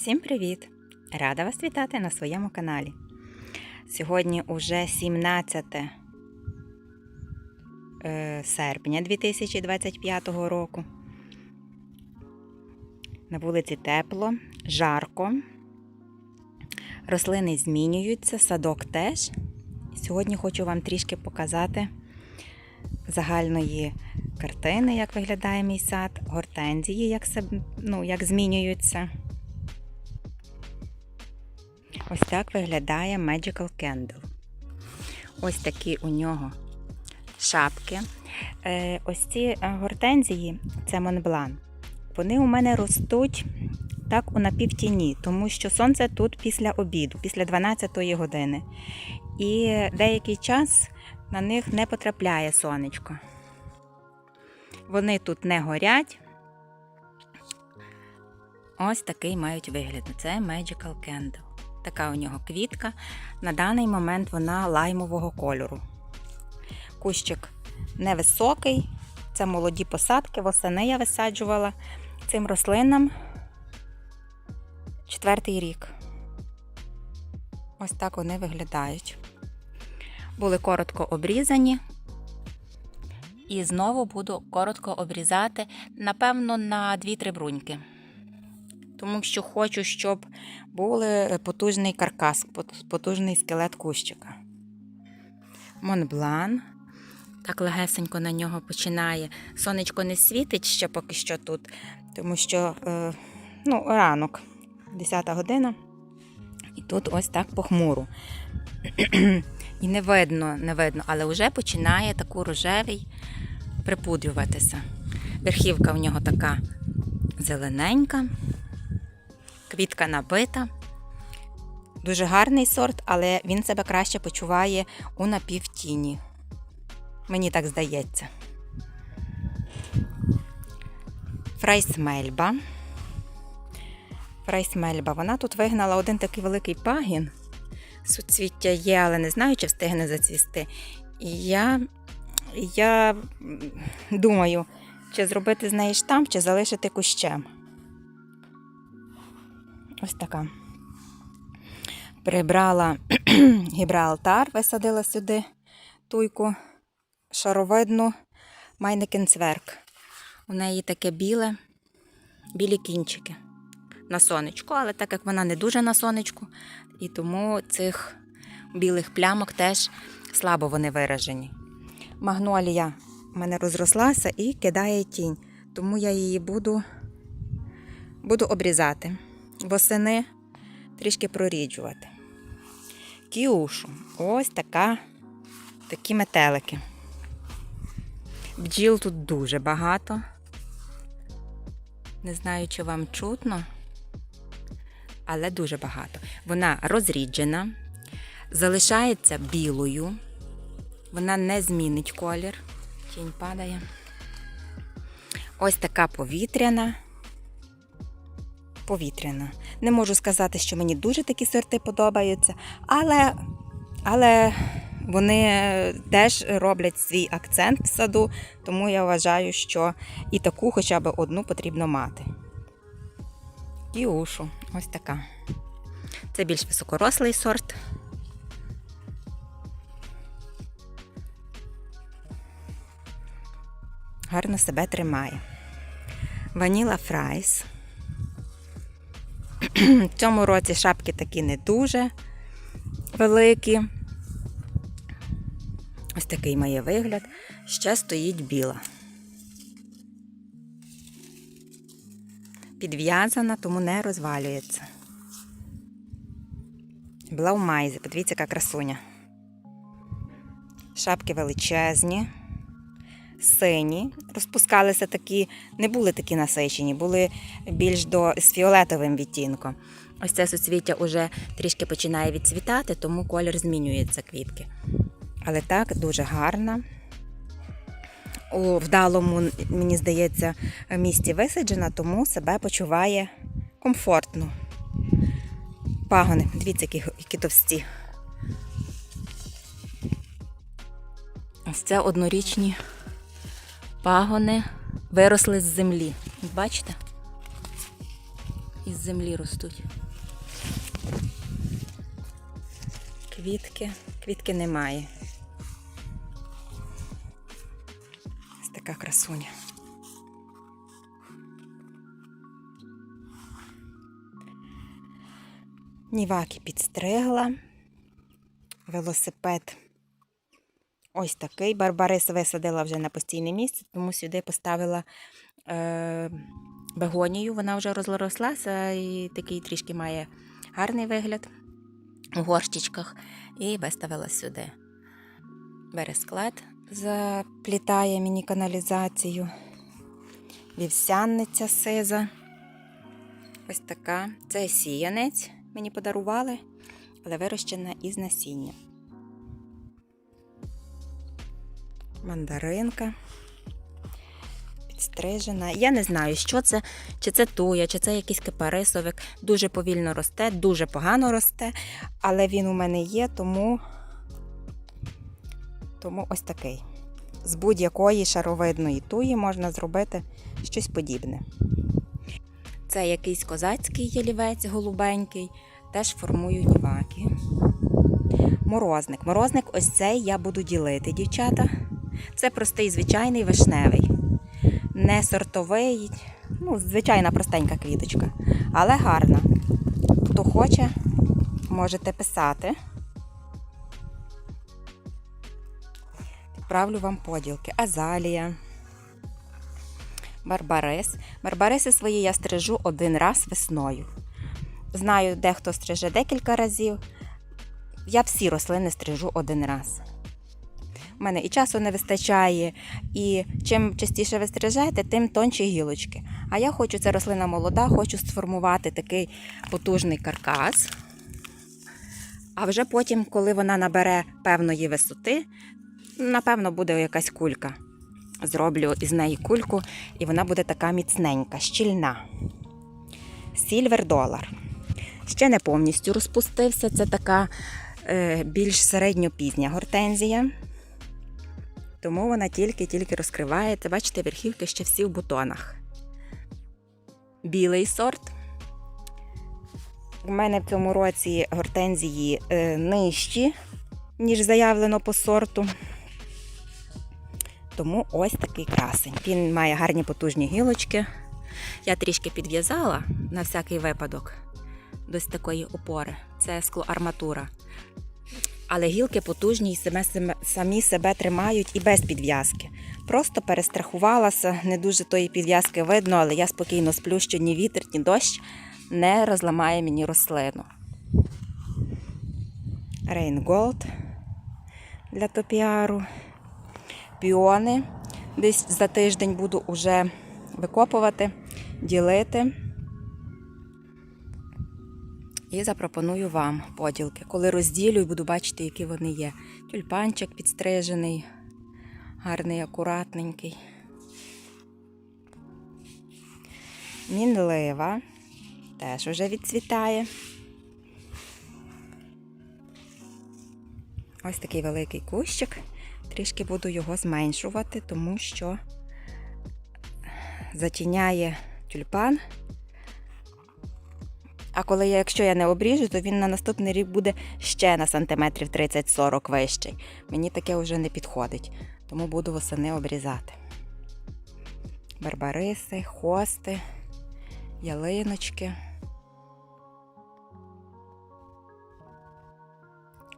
Всім привіт! Рада вас вітати на своєму каналі. Сьогодні уже 17 е, серпня 2025 року. На вулиці тепло, жарко. Рослини змінюються, садок теж. Сьогодні хочу вам трішки показати загальної картини, як виглядає мій сад, гортензії, як, ну, як змінюються. Ось так виглядає Magical Candle. Ось такі у нього шапки. Е, ось ці е, гортензії це Монблан. Вони у мене ростуть так у напівтіні, тому що сонце тут після обіду, після 12 години. І деякий час на них не потрапляє сонечко. Вони тут не горять. Ось такий мають вигляд. Це Magical Candle. Така у нього квітка. На даний момент вона лаймового кольору. Кущик невисокий, це молоді посадки. Восени я висаджувала цим рослинам четвертий рік. Ось так вони виглядають. Були коротко обрізані. І знову буду коротко обрізати, напевно, на 2-3 бруньки. Тому що хочу, щоб був потужний каркас, потужний скелет кущика. Монблан. Так легесенько на нього починає. Сонечко не світить ще поки що тут, тому що е, ну, ранок, 10 година. І тут ось так похмуро. І не видно, не видно, але вже починає таку рожевий припудрюватися. Верхівка в нього така зелененька, квітка набита. Дуже гарний сорт, але він себе краще почуває у напівтіні. Мені так здається. Фрайсмельба. Фрайсмельба. Вона тут вигнала один такий великий пагін. Суцвіття є, але не знаю, чи встигне зацвісти. І я, я думаю, чи зробити з неї штамп, чи залишити кущем. Ось така. Прибрала гібралтар, висадила сюди туйку шаровидну майникенцверк. У неї таке біле, білі кінчики на сонечку, але так як вона не дуже на сонечку, і тому цих білих плямок теж слабо вони виражені. Магнолія в мене розрослася і кидає тінь, тому я її буду, буду обрізати. Восени трішки проріджувати. Кіушу. Ось така, такі метелики. Бджіл тут дуже багато. Не знаю, чи вам чутно, але дуже багато. Вона розріджена, залишається білою, вона не змінить колір. Тінь падає. Ось така повітряна. Повітряна. Не можу сказати, що мені дуже такі сорти подобаються, але, але вони теж роблять свій акцент в саду, тому я вважаю, що і таку хоча б одну потрібно мати. Кіушу, ось така. Це більш високорослий сорт. Гарно себе тримає. Ваніла Фрайс. В цьому році шапки такі не дуже великі. Ось такий має вигляд. Ще стоїть біла. Підв'язана, тому не розвалюється. Блаумайзи, подивіться, яка красуня. Шапки величезні, сині. Розпускалися такі, не були такі насичені, були більш до з фіолетовим відтінком. Ось це суцвіття вже трішки починає відцвітати, тому колір змінюється квітки. Але так, дуже гарна. У вдалому, мені здається, місці висаджена, тому себе почуває комфортно. Пагони, дивіться, які, які товсті. Ось це однорічні пагони виросли з землі. Бачите? із землі ростуть. Квітки. Квітки немає. Ось така красуня. Ніваки підстригла. Велосипед ось такий. Барбарис висадила вже на постійне місце, тому сюди поставила е, бегонію. Вона вже розрослася і такий трішки має гарний вигляд у горщичках. І виставила сюди. Бересклет заплітає мені каналізацію. Вівсянниця сиза. Ось така. Це сіянець мені подарували, але вирощена із насіння. Мандаринка. Підстрижена. Я не знаю, що це, чи це туя, чи це якийсь кипарисовик. Дуже повільно росте, дуже погано росте, але він у мене є, тому, тому ось такий. З будь-якої шаровидної туї можна зробити щось подібне. Це якийсь козацький ялівець голубенький, теж формую ніваки. Морозник. Морозник ось цей я буду ділити, дівчата. Це простий звичайний вишневий. Не сортовий, ну, звичайна простенька квіточка, але гарна. Хто хоче, можете писати. Відправлю вам поділки. Азалія. Барбарис. Барбариси свої я стрижу один раз весною. Знаю, дехто стриже декілька разів. Я всі рослини стрижу один раз. У мене і часу не вистачає, і чим частіше ви стрижете, тим тонші гілочки. А я хочу, це рослина молода, хочу сформувати такий потужний каркас. А вже потім, коли вона набере певної висоти, напевно, буде якась кулька. Зроблю із неї кульку, і вона буде така міцненька, щільна. Сільвер долар. Ще не повністю розпустився. Це така е, більш середньопізня гортензія. Тому вона тільки-тільки розкривається. Бачите, верхівки ще всі в бутонах. Білий сорт. У мене в цьому році гортензії е, нижчі, ніж заявлено по сорту. Тому ось такий красень. Він має гарні потужні гілочки. Я трішки підв'язала на всякий випадок до такої опори. Це склоарматура. Але гілки потужні і самі себе тримають і без підв'язки. Просто перестрахувалася, не дуже тої підв'язки видно, але я спокійно сплю, що ні вітер, ні дощ не розламає мені рослину. Рейнголд для топіару. Піони. Десь за тиждень буду уже викопувати, ділити. І запропоную вам поділки. Коли розділю, буду бачити, які вони є. Тюльпанчик підстрижений, гарний, акуратненький. Мінлива теж уже відцвітає. Ось такий великий кущик. Трішки буду його зменшувати, тому що затіняє тюльпан. А коли я, якщо я не обріжу, то він на наступний рік буде ще на сантиметрів 30-40 вищий. Мені таке вже не підходить, тому буду восени обрізати. Барбариси, хости, ялиночки.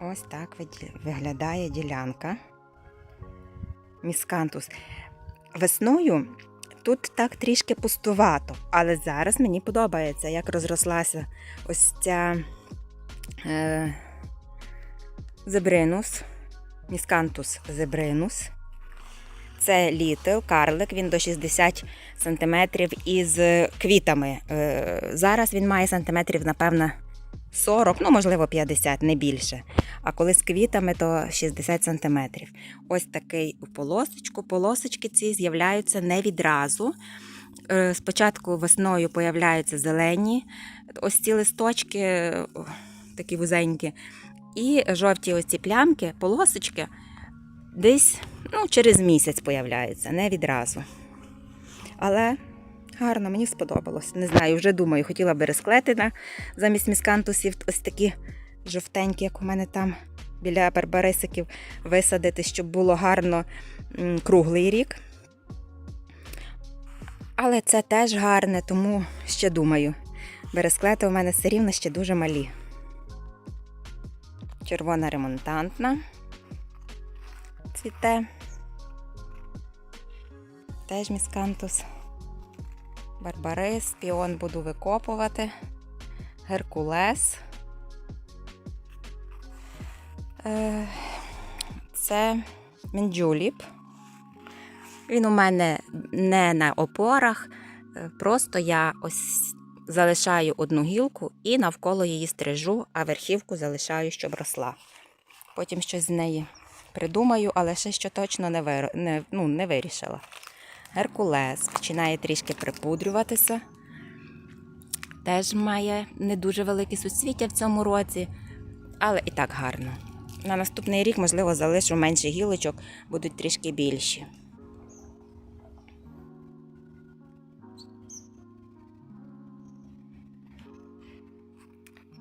Ось так виглядає ділянка. Міскантус. Весною тут так трішки пустувато, але зараз мені подобається, як розрослася ось ця е, зебринус, міскантус зебринус. Це літл, карлик, він до 60 см із квітами. Е, зараз він має сантиметрів, напевно, 40, ну, можливо, 50, не більше. А коли з квітами, то 60 см. Ось такий у полосочку. Полосочки ці з'являються не відразу. Е, Спочатку весною появляються зелені, ось ці листочки, такі вузенькі. І жовті ось ці плямки, полосочки, десь ну, через місяць появляються, не відразу. Але Гарно, мені сподобалось. Не знаю, вже думаю, хотіла би розклети замість міскантусів ось такі жовтенькі, як у мене там біля барбарисиків, висадити, щоб було гарно круглий рік. Але це теж гарне, тому ще думаю. Бересклети у мене все рівно ще дуже малі. Червона ремонтантна цвіте. Теж міскантус. Барбарис, піон буду викопувати. Геркулес. Е, Це мінджуліп. Він у мене не на опорах. е, Просто я ось залишаю одну гілку і навколо її стрижу, а верхівку залишаю, щоб росла. Потім щось з неї придумаю, але ще що точно не, вир... не, ну, не вирішила. Геркулес починає трішки припудрюватися. Теж має не дуже велике суцвіття в цьому році, але і так гарно. На наступний рік, можливо, залишу менше гілочок, будуть трішки більші.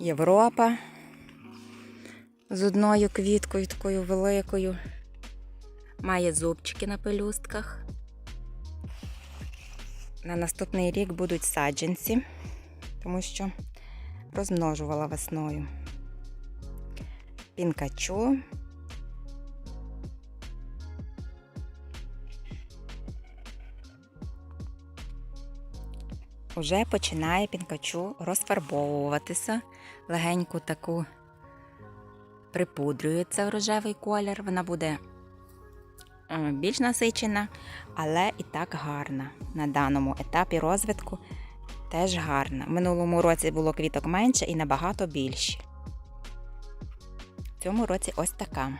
Європа з одною квіткою такою великою. Має зубчики на пелюстках. На наступний рік будуть саджанці, тому що розмножувала весною. Пінкачу. Уже починає пінкачу розфарбовуватися. Легеньку таку припудрюється в рожевий колір. Вона буде більш насичена, але і так гарна. На даному етапі розвитку теж гарна. Минулому році було квіток менше і набагато більші. В цьому році ось така.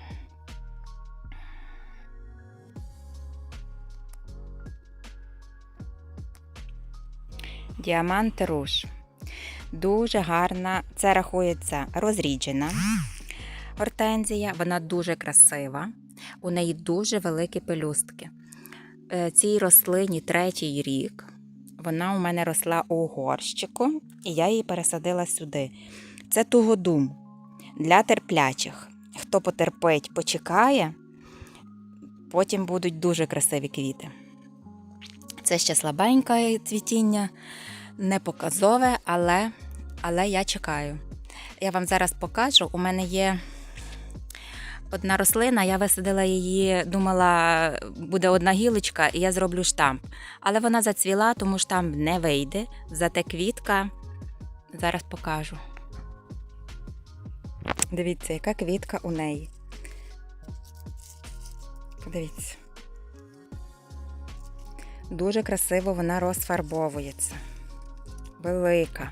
Діамант руж. Дуже гарна. Це рахується розріджена гортензія. Вона дуже красива. У неї дуже великі пелюстки. Е, Цій рослині третій рік. Вона у мене росла у горщику, і я її пересадила сюди. Це тугодум для терплячих. Хто потерпить, почекає, потім будуть дуже красиві квіти. Це ще слабеньке цвітіння, не показове, але, але я чекаю. Я вам зараз покажу. У мене є одна рослина, я висадила її, думала, буде одна гілочка, і я зроблю штамп. Але вона зацвіла, тому штамп не вийде. Зате квітка. Зараз покажу. Дивіться, яка квітка у неї. Подивіться. Дуже красиво вона розфарбовується. Велика.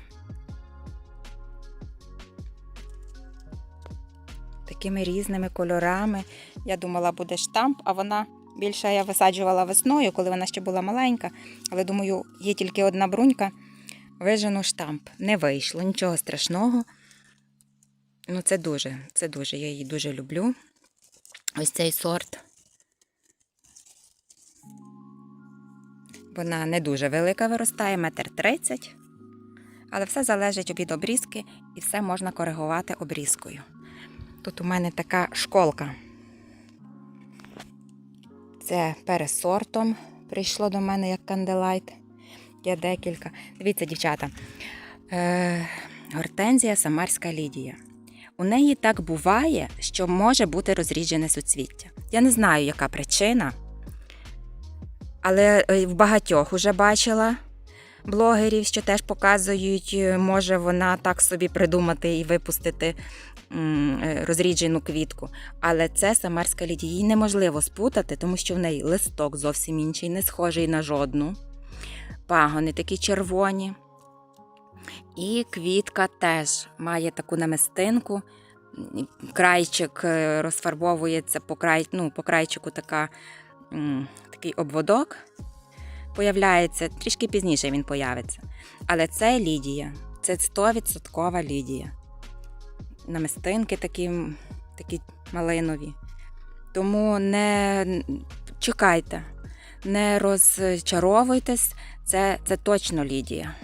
Такими різними кольорами. Я думала, буде штамп, а вона більше я висаджувала весною, коли вона ще була маленька. Але думаю, є тільки одна брунька. Вижену штамп. Не вийшло, нічого страшного. Ну, це дуже, це дуже. Я її дуже люблю. Ось цей сорт. Вона не дуже велика виростає, метр тридцять. Але все залежить від обрізки і все можна коригувати обрізкою. Тут у мене така школка. Це пересортом прийшло до мене як канделайт. Є декілька. Дивіться, дівчата. Е, гортензія Самарська Лідія. У неї так буває, що може бути розріджене суцвіття. Я не знаю, яка причина. Але е, в багатьох уже бачила блогерів, що теж показують, е, може вона так собі придумати і випустити е, розріджену квітку. Але це самарська лідія. Її неможливо спутати, тому що в неї листок зовсім інший, не схожий на жодну. Пагони такі червоні. І квітка теж має таку намистинку. Крайчик е, розфарбовується по, край, ну, по крайчику така такий обводок появляється, трішки пізніше він появиться. Але це Лідія, це 100% Лідія. Намистинки такі, такі малинові. Тому не чекайте. не розчаровуйтесь, це, це точно Лідія.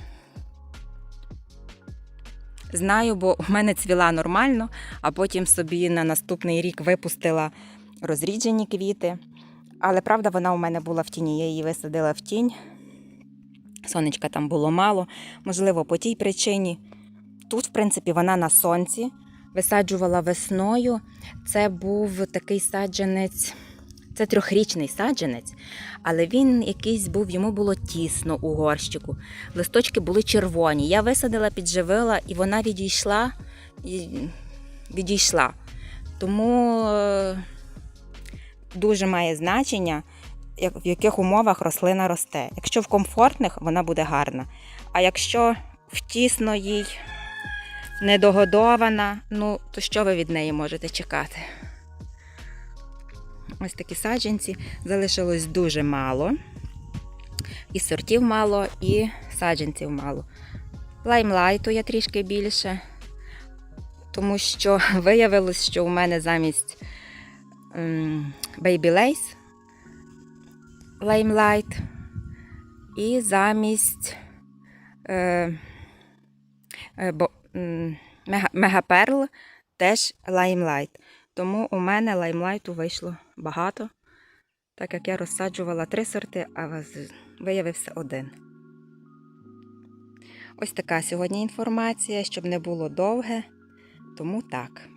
Знаю, бо у мене цвіла нормально, а потім собі на наступний рік випустила розріджені квіти. Але правда, вона у мене була в тіні. Я її висадила в тінь. Сонечка там було мало. Можливо, по тій причині. Тут, в принципі, вона на сонці. Висаджувала весною. Це був такий саджанець. Це трьохрічний саджанець, але він якийсь був, йому було тісно у горщику. Листочки були червоні. Я висадила, підживила, і вона відійшла. І відійшла. Тому е, дуже має значення, в яких умовах рослина росте. Якщо в комфортних, вона буде гарна. А якщо в тісно їй недогодована, ну то що ви від неї можете чекати? Ось такі саджанці. Залишилось дуже мало. І сортів мало, і саджанців мало. Лаймлайту я трішки більше, тому що виявилось, що у мене замість Baby Lace Limelight і замість е, е, бо, Мега, Мегаперл теж Limelight. Тому у мене лаймлайту вийшло багато, так як я розсаджувала три сорти, а виявився один. Ось така сьогодні інформація, щоб не було довге, тому так.